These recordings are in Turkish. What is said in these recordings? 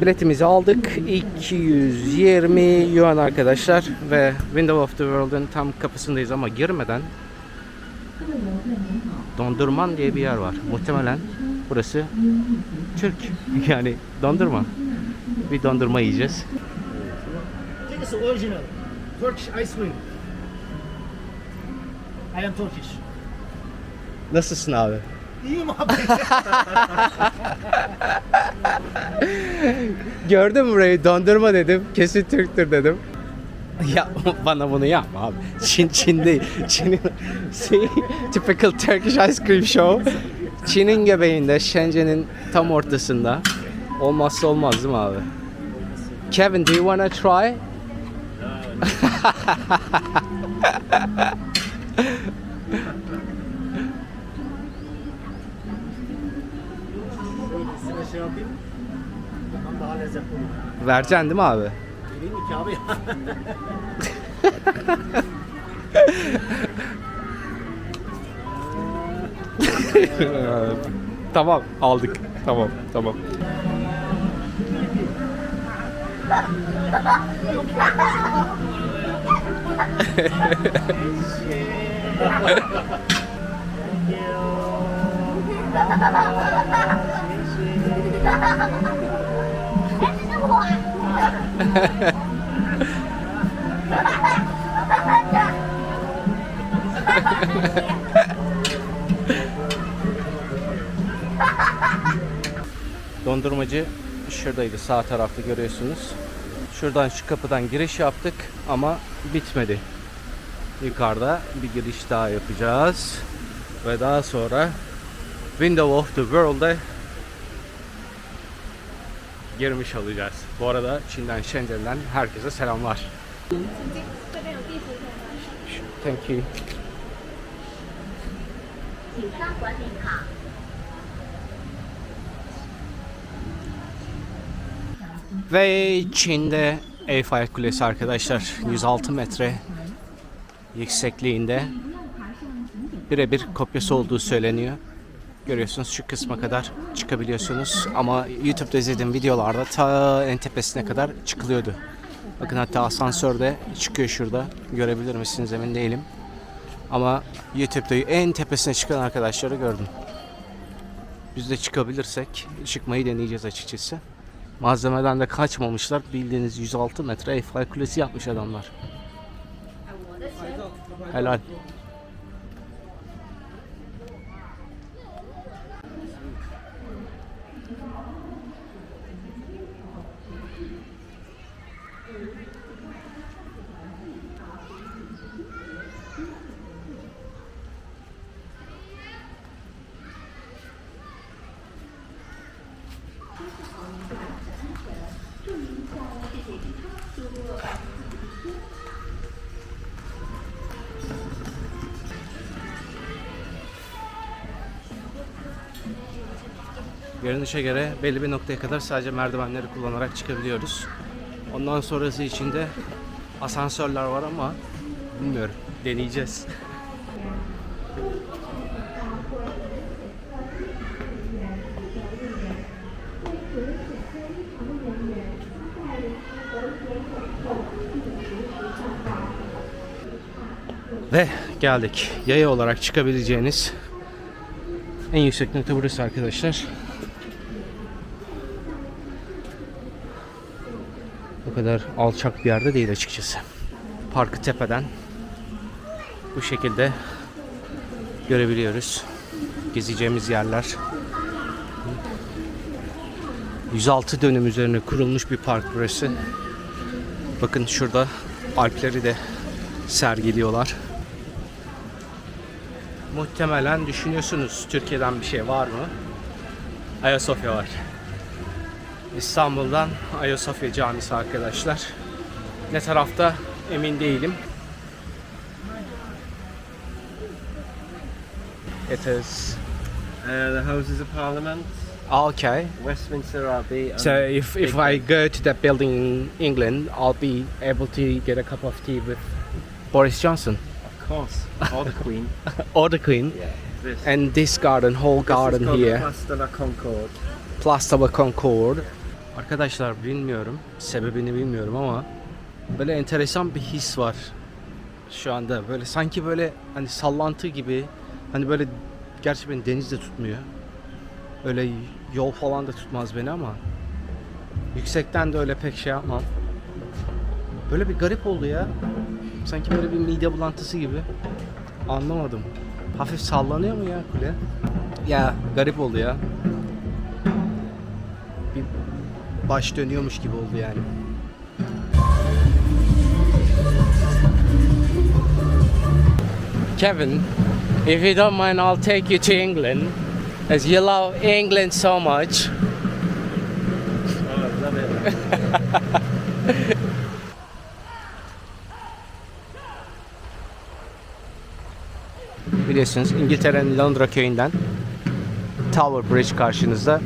Biletimizi aldık. 220 yuan arkadaşlar ve Window of the World'ın tam kapısındayız ama girmeden Dondurman diye bir yer var. Muhtemelen burası Türk. Yani dondurma. Bir dondurma yiyeceğiz. This is original Turkish ice cream. I am Turkish. Nasılsın abi? İyiyim abi. Gördüm burayı dondurma dedim. Kesin Türktür dedim. Ya bana bunu yapma abi. Çin Çin değil. Çin'in şey, typical Turkish ice cream show. Çin'in göbeğinde, Shenzhen'in tam ortasında. Olmazsa olmaz değil mi abi? Kevin, do you wanna try? Size şey yapayım. Tamam daha lezzetli olur. Vereceksin değil mi abi? Vereyim mi ki abi? tamam aldık. Tamam tamam. Dondurmacı şuradaydı sağ tarafta görüyorsunuz. Şuradan şu kapıdan giriş yaptık ama bitmedi. Yukarıda bir giriş daha yapacağız. Ve daha sonra Window of the World'e girmiş olacağız. Bu arada Çin'den, Shenzhen'den herkese selamlar. Thank you. Ve Çin'de Eiffel Kulesi arkadaşlar 106 metre yüksekliğinde birebir kopyası olduğu söyleniyor. Görüyorsunuz şu kısma kadar çıkabiliyorsunuz ama YouTube'da izlediğim videolarda ta en tepesine kadar çıkılıyordu. Bakın hatta asansör de çıkıyor şurada. Görebilir misiniz emin değilim. Ama YouTube'da en tepesine çıkan arkadaşları gördüm. Biz de çıkabilirsek çıkmayı deneyeceğiz açıkçası. Malzemeden de kaçmamışlar. Bildiğiniz 106 metre Eiffel Kulesi yapmış adamlar. Helal. Görünüşe göre belli bir noktaya kadar sadece merdivenleri kullanarak çıkabiliyoruz. Ondan sonrası için de asansörler var ama bilmiyorum. Deneyeceğiz. Ve geldik. Yaya olarak çıkabileceğiniz en yüksek nokta burası arkadaşlar. O kadar alçak bir yerde değil açıkçası. Parkı tepeden bu şekilde görebiliyoruz. Gezeceğimiz yerler. 106 dönüm üzerine kurulmuş bir park burası. Bakın şurada Alpleri de sergiliyorlar. Muhtemelen düşünüyorsunuz Türkiye'den bir şey var mı? Ayasofya var. İstanbul'dan Ayasofya Camisi arkadaşlar. Ne tarafta emin değilim. It is Uh, the Houses of Parliament, okay. Westminster Abbey. So if, if I go to that building in England, I'll be able to get a cup of tea with Boris Johnson course, or the Queen. or the Queen. Yeah. This, And this garden, whole this is garden called the here, Place de la Concorde. Place de la Concorde. Arkadaşlar bilmiyorum. Sebebini bilmiyorum ama böyle enteresan bir his var şu anda. Böyle sanki böyle hani sallantı gibi. Hani böyle gerçi beni deniz de tutmuyor. Öyle yol falan da tutmaz beni ama yüksekten de öyle pek şey yapmam. Böyle bir garip oldu ya. Sanki böyle bir mide bulantısı gibi. Anlamadım. Hafif sallanıyor mu ya kule? Ya garip oldu ya. Bir baş dönüyormuş gibi oldu yani. Kevin, if you don't mind, I'll take you to England, as you love England so much. Biliyorsunuz İngiltere'nin Londra köyünden Tower Bridge karşınızda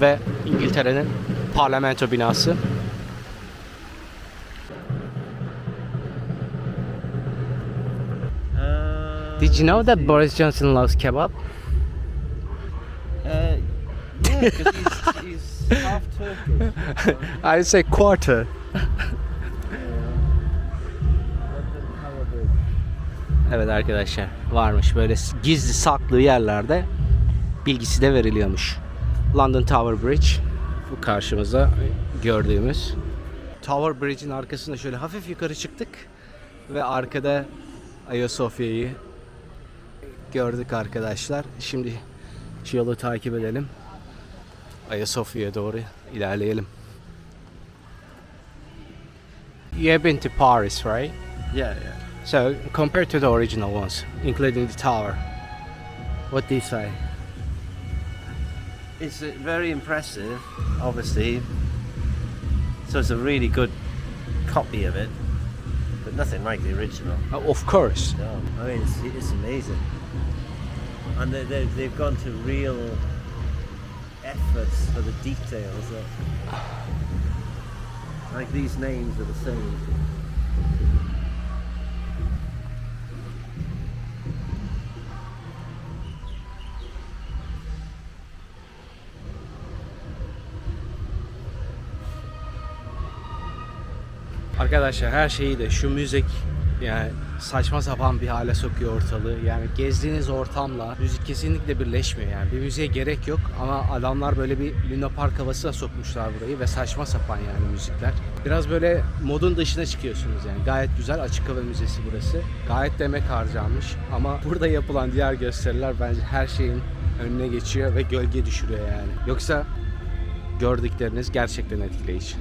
ve İngiltere'nin parlamento binası. Uh, Did you know that Boris Johnson loves kebab? Uh, yeah, he's, he's half Turkish. I say quarter. Evet arkadaşlar varmış böyle gizli saklı yerlerde bilgisi de veriliyormuş. London Tower Bridge bu karşımızda gördüğümüz. Tower Bridge'in arkasında şöyle hafif yukarı çıktık ve arkada Ayasofya'yı gördük arkadaşlar. Şimdi şu yolu takip edelim. Ayasofya'ya doğru ilerleyelim. You have been to Paris, right? Yeah, yeah. So compared to the original ones, including the tower, what do you say? It's uh, very impressive, obviously. So it's a really good copy of it, but nothing like the original. Uh, of course. No, I mean it's, it's amazing, and they, they, they've gone to real efforts for the details. Of, like these names are the same. Arkadaşlar her şeyi de şu müzik yani saçma sapan bir hale sokuyor ortalığı. Yani gezdiğiniz ortamla müzik kesinlikle birleşmiyor yani. Bir müziğe gerek yok ama adamlar böyle bir Luna Park havasına sokmuşlar burayı ve saçma sapan yani müzikler. Biraz böyle modun dışına çıkıyorsunuz yani. Gayet güzel açık hava müzesi burası. Gayet demek harcanmış ama burada yapılan diğer gösteriler bence her şeyin önüne geçiyor ve gölge düşürüyor yani. Yoksa gördükleriniz gerçekten etkileyici.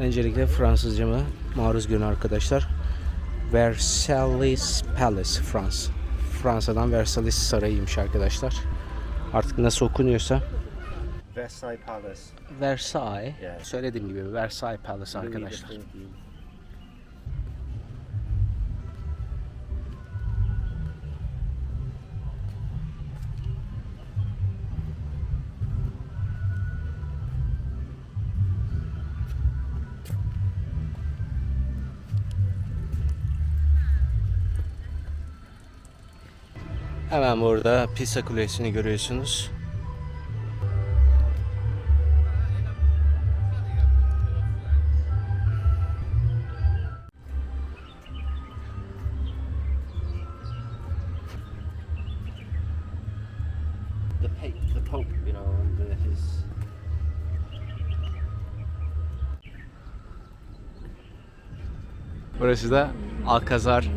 Öncelikle Fransızcamı maruz görün arkadaşlar. Versailles Palace, Frans. Fransa'dan Versailles Sarayı'ymış arkadaşlar. Artık nasıl okunuyorsa. Versailles Palace. Versailles. Yeah. Söylediğim gibi Versailles Palace arkadaşlar. Hemen burada Pisa Kulesi'ni görüyorsunuz. Burası da Alcazar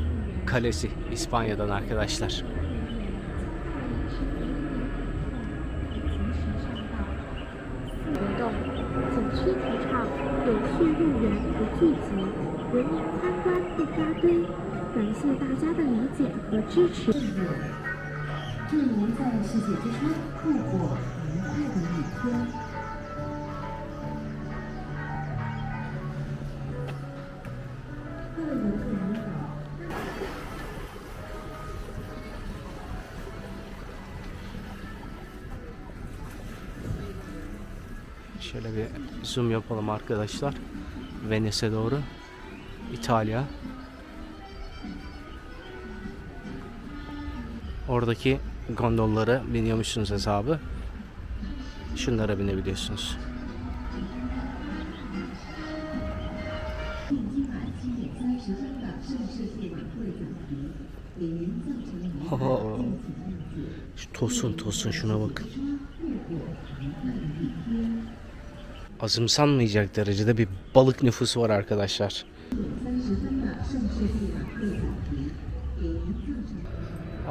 Kalesi İspanya'dan arkadaşlar. 人员参观不扎堆。感谢大家的理解和支持。祝您在世界之窗度过愉快的一天。各位游客您好。 Şöyle bir zoom yapalım arkadaşlar. Venice'e doğru. İtalya. Oradaki gondollara biniyormuşsunuz hesabı. Şunlara binebiliyorsunuz. Oo. Şu tosun tosun şuna bakın. Azımsanmayacak derecede bir balık nüfusu var arkadaşlar.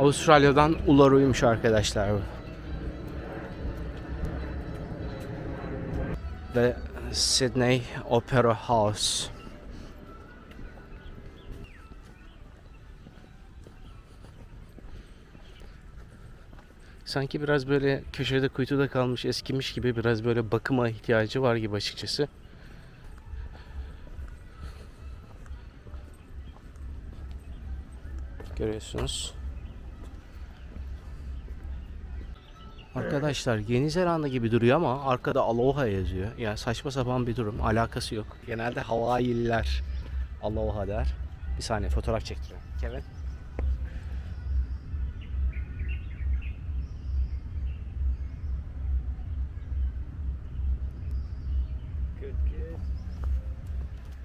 Avustralya'dan Ularuymuş arkadaşlar bu. Ve Sydney Opera House. Sanki biraz böyle köşede kuytuda kalmış eskimiş gibi biraz böyle bakıma ihtiyacı var gibi açıkçası. Görüyorsunuz. Arkadaşlar Yeni Zelanda gibi duruyor ama arkada Aloha yazıyor. Yani saçma sapan bir durum. Alakası yok. Genelde Hawaiililer Aloha der. Bir saniye fotoğraf çektiriyorum. Kevin.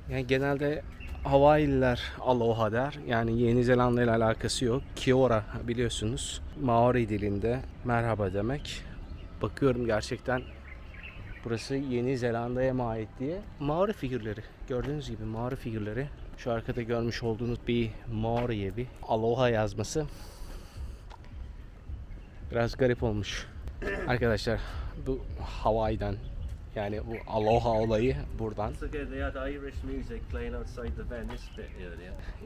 Yani genelde Hawaiililer Aloha der. Yani Yeni Zelanda ile alakası yok. Kiora biliyorsunuz. Maori dilinde merhaba demek. Bakıyorum gerçekten burası Yeni Zelanda'ya mı ait diye. Maori figürleri. Gördüğünüz gibi Maori figürleri. Şu arkada görmüş olduğunuz bir Maori evi. Aloha yazması. Biraz garip olmuş. Arkadaşlar bu Hawaii'den yani bu Aloha olayı buradan.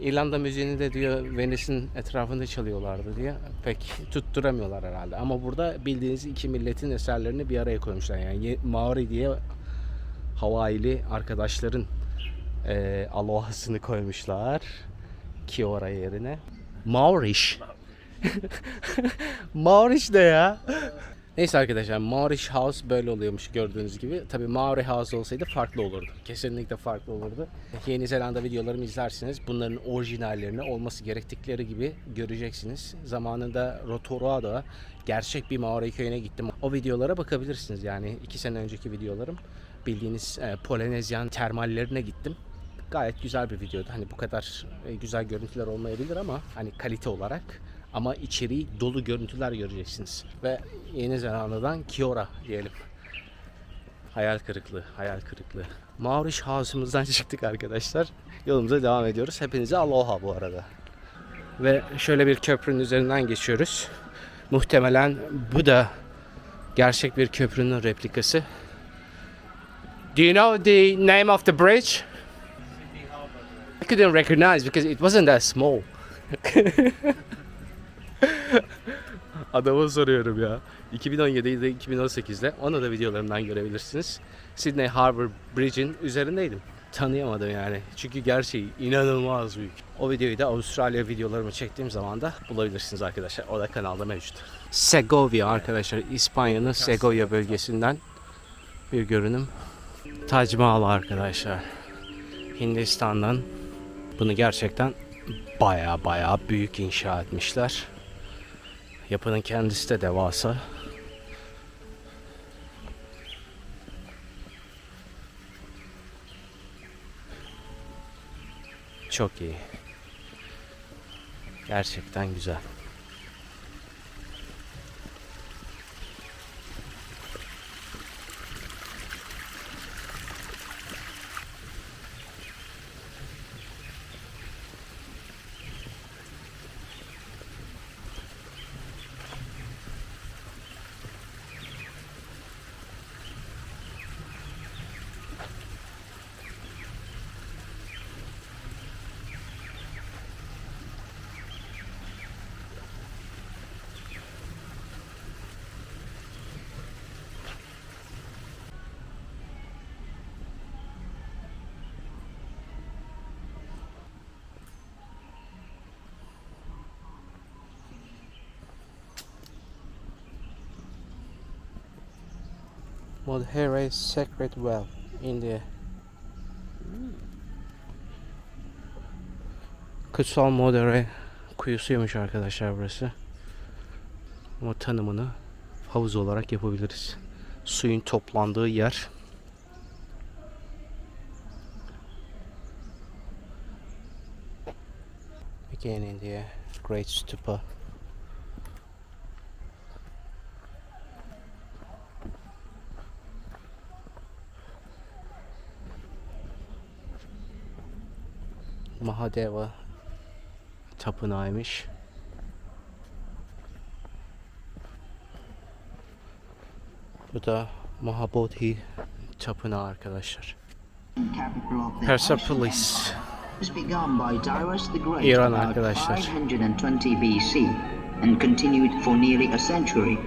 İrlanda müziğini de diyor Venice'in etrafında çalıyorlardı diye pek tutturamıyorlar herhalde. Ama burada bildiğiniz iki milletin eserlerini bir araya koymuşlar. Yani Maori diye Hawaii'li arkadaşların eee alohasını koymuşlar. Kiora yerine. Maorish. Maorish de ya. Neyse arkadaşlar Maorish House böyle oluyormuş gördüğünüz gibi. Tabi Maori House olsaydı farklı olurdu. Kesinlikle farklı olurdu. Yeni Zelanda videolarımı izlerseniz bunların orijinallerini olması gerektikleri gibi göreceksiniz. Zamanında Rotorua'da gerçek bir Maori köyüne gittim. O videolara bakabilirsiniz. Yani iki sene önceki videolarım. Bildiğiniz e, Polinezyan termallerine gittim. Gayet güzel bir videodu. Hani bu kadar e, güzel görüntüler olmayabilir ama hani kalite olarak ama içeriği dolu görüntüler göreceksiniz. Ve Yeni Zelanda'dan Kiora diyelim. Hayal kırıklığı, hayal kırıklığı. Maurish House'umuzdan çıktık arkadaşlar. Yolumuza devam ediyoruz. Hepinize aloha bu arada. Ve şöyle bir köprünün üzerinden geçiyoruz. Muhtemelen bu da gerçek bir köprünün replikası. Do you know the name of the bridge? I couldn't recognize because it wasn't that small. Adama soruyorum ya. 2017'de 2018'de onu da videolarımdan görebilirsiniz. Sydney Harbour Bridge'in üzerindeydim. Tanıyamadım yani. Çünkü gerçeği inanılmaz büyük. O videoyu da Avustralya videolarımı çektiğim zaman da bulabilirsiniz arkadaşlar. O da kanalda mevcut. Segovia arkadaşlar. İspanya'nın Segovia bölgesinden bir görünüm. Tac Mahal arkadaşlar. Hindistan'dan bunu gerçekten baya baya büyük inşa etmişler. Yapının kendisi de devasa. Çok iyi. Gerçekten güzel. Modhere Sacred Well, India. Kutsal Modere kuyusuymuş arkadaşlar burası. Ama tanımını havuz olarak yapabiliriz. Suyun toplandığı yer. Again in the Great Stupa. Mahadeva tapınağıymış. Bu da Mahabodhi tapınağı arkadaşlar. Persepolis. was begun by Darius the Great İran arkadaşlar. 520 BC and continued for nearly a century.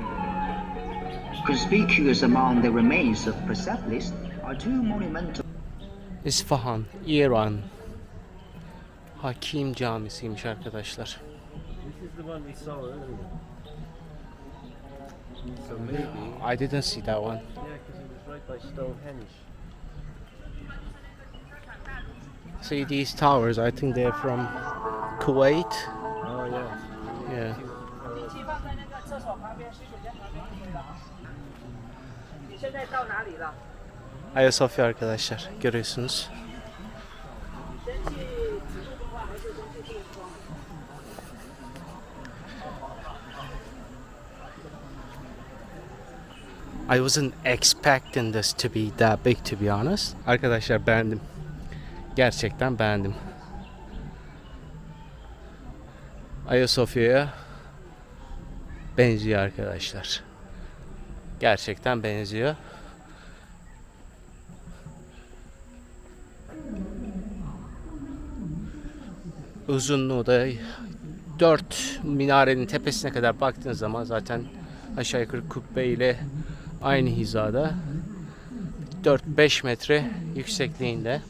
Conspicuous among the remains of Persepolis are two monumental İsfahan, İran. Hakim Camisi'ymiş arkadaşlar. I didn't see that one. See these towers? I think they're from Kuwait. Oh yeah. Yeah. Ayasofya arkadaşlar görüyorsunuz. I wasn't expecting this to be that big to be honest. Arkadaşlar beğendim. Gerçekten beğendim. Ayasofya'ya benziyor arkadaşlar. Gerçekten benziyor. uzunluğu da 4 minarenin tepesine kadar baktığınız zaman zaten aşağı yukarı kubbe ile aynı hizada 4-5 metre yüksekliğinde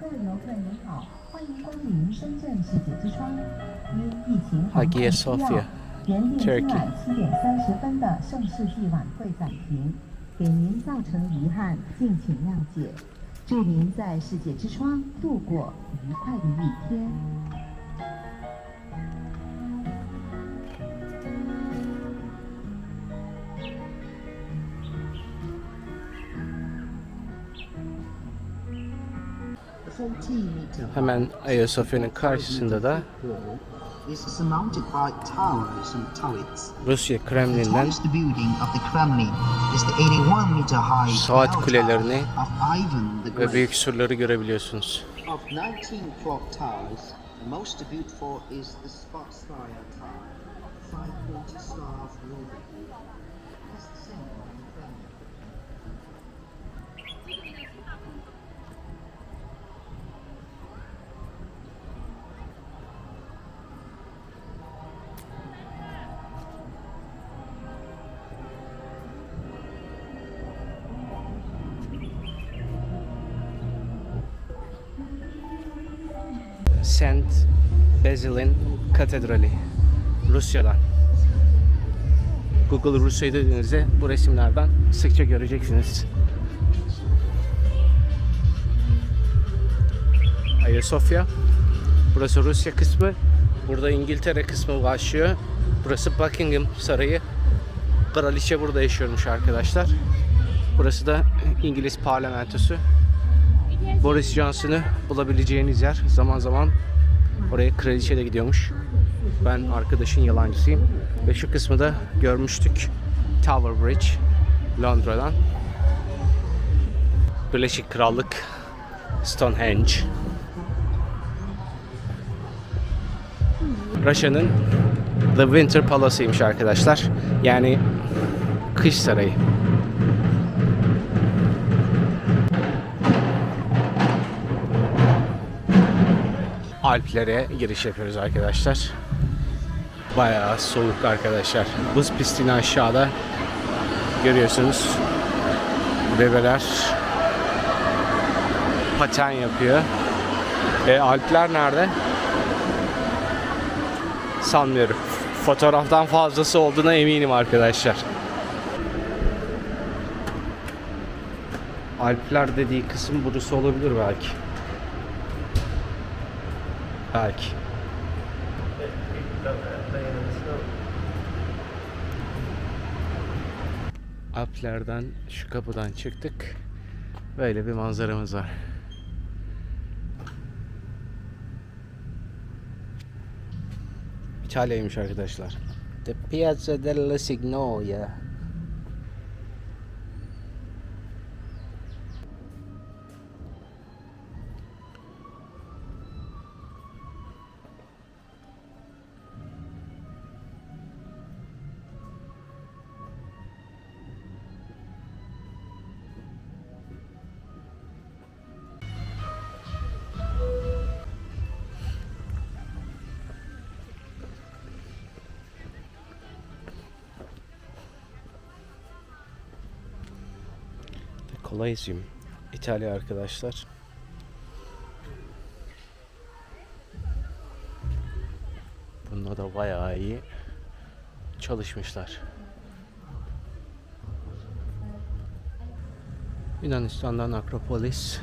各位游客您好，欢迎光临深圳世界之窗。因疫情防控 Hagia 需要 Sophia，原定今 Turkey 晚七点三十分的盛世纪晚会暂停，给您造成遗憾，敬请谅解。祝您在世界之窗度过愉快的一天。 Hemen Ayasofya'nın karşısında da. Rusya Kremlin'den tallest building of the Kremlin is the 81 meter high Saat kulelerini ve büyük surları görebiliyorsunuz. Basil'in katedrali Rusya'dan. Google Rusya dediğinizde bu resimlerden sıkça göreceksiniz. Ayasofya. Burası Rusya kısmı. Burada İngiltere kısmı başlıyor. Burası Buckingham Sarayı. Kraliçe burada yaşıyormuş arkadaşlar. Burası da İngiliz parlamentosu. Boris Johnson'ı bulabileceğiniz yer. Zaman zaman oraya kraliçe de gidiyormuş. Ben arkadaşın yalancısıyım. Ve şu kısmı da görmüştük. Tower Bridge Londra'dan. Birleşik Krallık Stonehenge. Russia'nın The Winter Palace'ıymış arkadaşlar. Yani kış sarayı. Alplere giriş yapıyoruz arkadaşlar. Bayağı soğuk arkadaşlar. Buz pistini aşağıda görüyorsunuz. Bebeler paten yapıyor. E, Alpler nerede? Sanmıyorum. Fotoğraftan fazlası olduğuna eminim arkadaşlar. Alpler dediği kısım burası olabilir belki. Belki. Alplerden şu kapıdan çıktık. Böyle bir manzaramız var. İtalya'ymış arkadaşlar. The Piazza della Signoria. Colosseum. İtalya arkadaşlar. Bunda da bayağı iyi çalışmışlar. Yunanistan'dan Akropolis.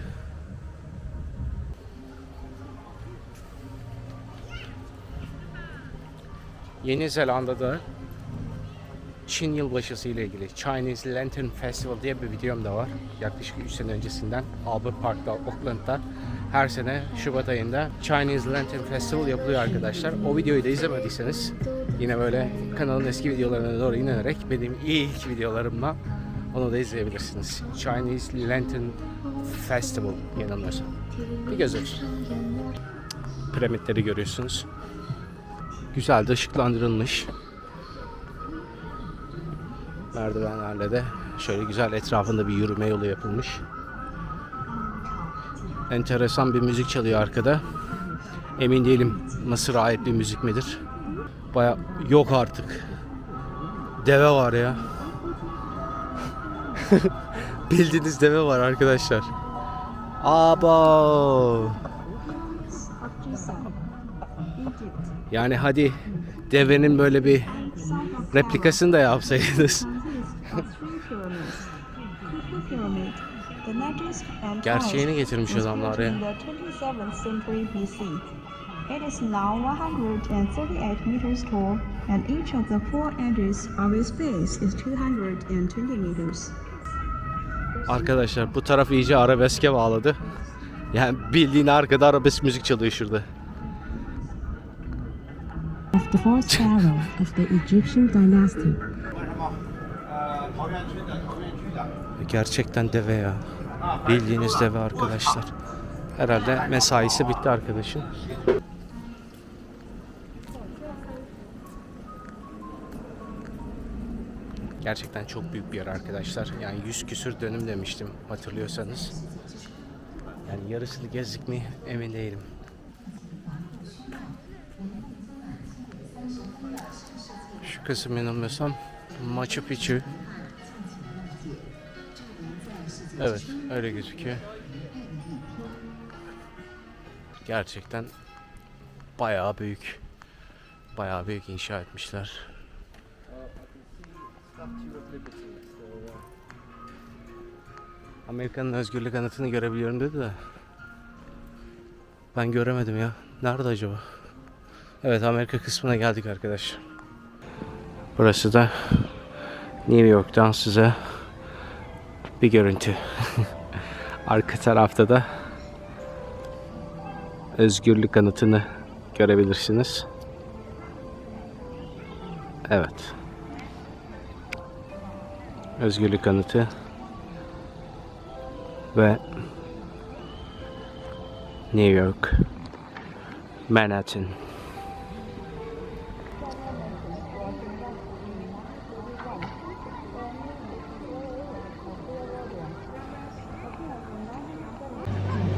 Yeni Zelanda'da Çin yılbaşısı ile ilgili Chinese Lantern Festival diye bir videom da var. Yaklaşık 3 sene öncesinden Albert Park'ta, Auckland'da her sene Şubat ayında Chinese Lantern Festival yapılıyor arkadaşlar. O videoyu da izlemediyseniz yine böyle kanalın eski videolarına doğru inerek benim ilk videolarımla onu da izleyebilirsiniz. Chinese Lantern Festival yanılmıyorsam. Bir göz atın. Piramitleri görüyorsunuz. Güzel de ışıklandırılmış merdivenlerle de şöyle güzel etrafında bir yürüme yolu yapılmış. Enteresan bir müzik çalıyor arkada. Emin değilim Mısır'a ait bir müzik midir? Baya yok artık. Deve var ya. Bildiğiniz deve var arkadaşlar. Abo. Yani hadi devenin böyle bir replikasını da yapsaydınız. Gerçeğini getirmiş adamlar ya. In the 27th century BC. It is now 138 meters tall, and each of the four edges of its base is 220 meters. Arkadaşlar bu taraf iyice arabeske bağladı. Yani bildiğin arkada arabesk müzik çalıyor şurada. Of the fourth pharaoh of the Egyptian dynasty. Gerçekten deve ya. Bildiğiniz deve arkadaşlar. Herhalde mesaisi bitti arkadaşın. Gerçekten çok büyük bir yer arkadaşlar. Yani 100 küsür dönüm demiştim hatırlıyorsanız. Yani yarısını gezdik mi emin değilim. Şu kısım yanılmıyorsam Machu Picchu. Evet, öyle gözüküyor. Gerçekten bayağı büyük. Bayağı büyük inşa etmişler. Amerika'nın özgürlük anıtını görebiliyorum dedi de. Ben göremedim ya. Nerede acaba? Evet Amerika kısmına geldik arkadaşlar. Burası da New York'tan size bir görüntü. Arka tarafta da özgürlük anıtını görebilirsiniz. Evet. Özgürlük anıtı ve New York Manhattan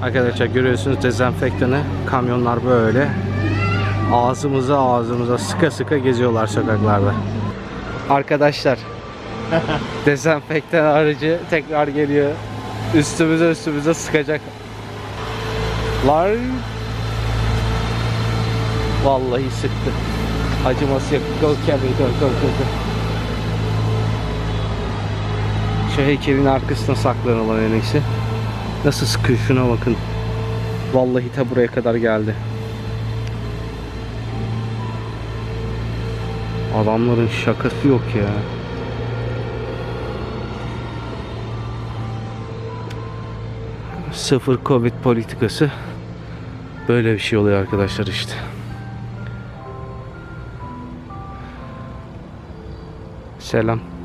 Arkadaşlar görüyorsunuz dezenfektanı kamyonlar böyle ağzımıza ağzımıza sıka sıka geziyorlar sokaklarda. Arkadaşlar dezenfektan aracı tekrar geliyor. Üstümüze üstümüze sıkacak. Lar Vallahi sıktı. Acıması yok. Go Camry go go go go. Şu heykelin arkasına saklanalım en iyisi. Nasıl sıkıyor şuna bakın. Vallahi ta buraya kadar geldi. Adamların şakası yok ya. Sıfır Covid politikası. Böyle bir şey oluyor arkadaşlar işte. Selam.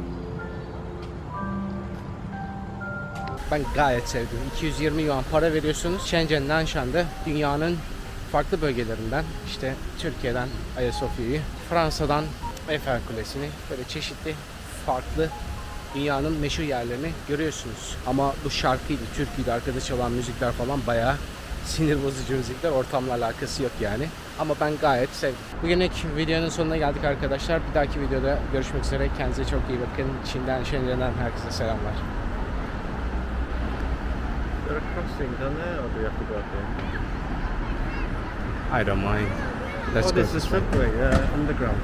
Ben gayet sevdim. 220 yuan para veriyorsunuz. Shenzhen, Nanshan'da dünyanın farklı bölgelerinden işte Türkiye'den Ayasofya'yı, Fransa'dan Eiffel Kulesi'ni böyle çeşitli farklı dünyanın meşhur yerlerini görüyorsunuz. Ama bu şarkıydı, türküydü, arkada çalan müzikler falan bayağı sinir bozucu müzikler. Ortamla alakası yok yani. Ama ben gayet sevdim. Bugünlük videonun sonuna geldik arkadaşlar. Bir dahaki videoda görüşmek üzere. Kendinize çok iyi bakın. Çin'den, Shenzhen'den herkese selamlar. Is there crossing down there, or do we have to go up here? I don't mind. Let's oh, go. there's the subway uh, underground.